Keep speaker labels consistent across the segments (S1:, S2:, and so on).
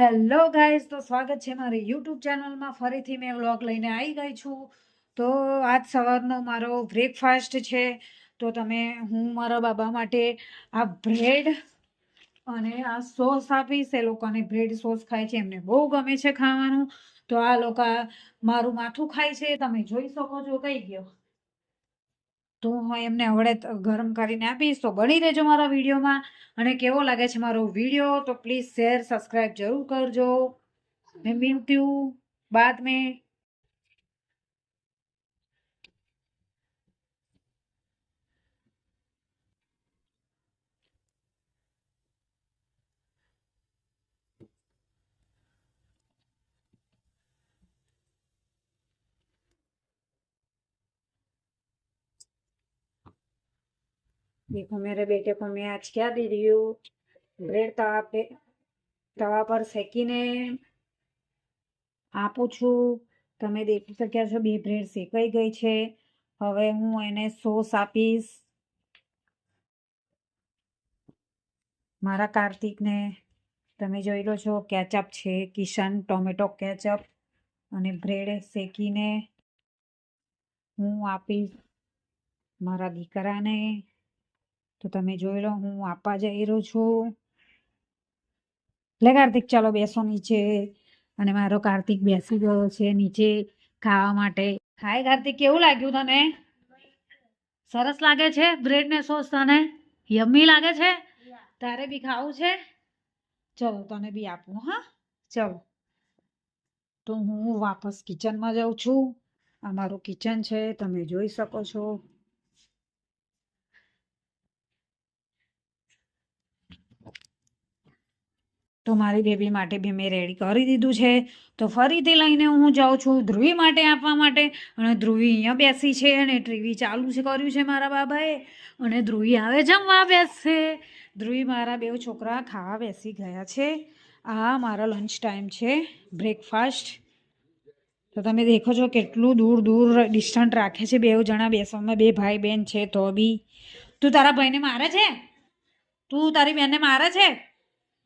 S1: Hello guys તો સ્વાગત છે મારી યુટ્યુબ ચેનલમાં. ફરીથી મેં વ્લોગ લઈને આવી ગઈ છું. તો આજ સવારનો મારો બ્રેકફાસ્ટ છે. તો તમે, હું મારા બાબા માટે આ બ્રેડ અને આ સોસ આપીશ. એ લોકોને બ્રેડ સોસ ખાય છે, એમને બહુ ગમે છે ખાવાનું. તો આ લોકો મારું માથું ખાય છે. તમે જોઈ શકો છો, કઈ ગયો? તો હું એમને હવે ગરમ કરીને આપીશ. તો બની રહેજો મારા વિડીયોમાં. અને કેવો લાગે છે મારો વીડિયો, તો પ્લીઝ શેર સબસ્ક્રાઈબ જરૂર કરજો. મેં મિલતી બાદ મેં देखो मेरे बेटे को मैं आज क्या दे रही हूँ ब्रेड तवा पे તવા પર શેકીને આપું છું તમે દેખી શક્યા છો બે બ્રેડ શેકાઈ ગઈ છે હવે હું એને સોસ આપીશ મારા કાર્તિકને તમે જોઈ લો છો કેચઅપ છે કિશન ટોમેટો કેચઅપ અને બ્રેડ શેકીને હું આપીશ મારા દીકરાને તો તમે જોઈ લો, હું આપવા જઈ રહ્યો છું. લે કાર્તિક, ચાલો બેસો નીચે. અને મારો કાર્તિક બેસી ગયો છે નીચે ખાવા માટે. હાય કાર્તિક, કેવું લાગ્યું તને? સરસ લાગે છે? બ્રેડ ને સોસ તને? યમ્મી લાગે છે? તારે બી ખાવું છે? ચલો, તને બી આપું, હા? ચલો. તો હું વાપસ કિચનમાં જાઉં છું. આ મારું કિચન છે, તમે જોઈ શકો છો. તો મારી બેબી માટે બી મેં રેડી કરી દીધું છે. તો ફરીથી લઈને હું જાઉં છું ધ્રુવી માટે આપવા માટે. અને ધ્રુવી અહીંયા બેસી છે અને ટીવી ચાલુ છે, કર્યું છે મારા બાબાએ. અને ધ્રુવી આવે જમવા બેસશે. ધ્રુવી મારા બે છોકરા ખાવા બેસી ગયા છે. આ મારો લંચ ટાઈમ છે બ્રેકફાસ્ટ તો તમે દેખો છો કેટલું દૂર દૂર ડિસ્ટન્ટ રાખે છે બે જણા બેસવામાં, બે ભાઈ બહેન છે તો બી. તું તારા ભાઈને મારે છે? તું તારી બહેનને મારે છે?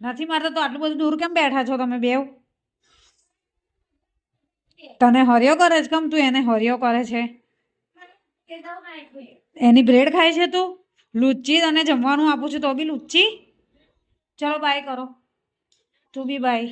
S1: નથી મારતા તો આટલું બધું દૂર કેમ બેઠા છો તમે બેવ? તને હરિયો કરે છે કેમ તું એને હરિયો કરે છે? એની બ્રેડ ખાય છે તું? લુચ્ચી તને જમવાનું આપું છું તો બી લુચ્ચી? ચલો બાય કરો. તું બી બાય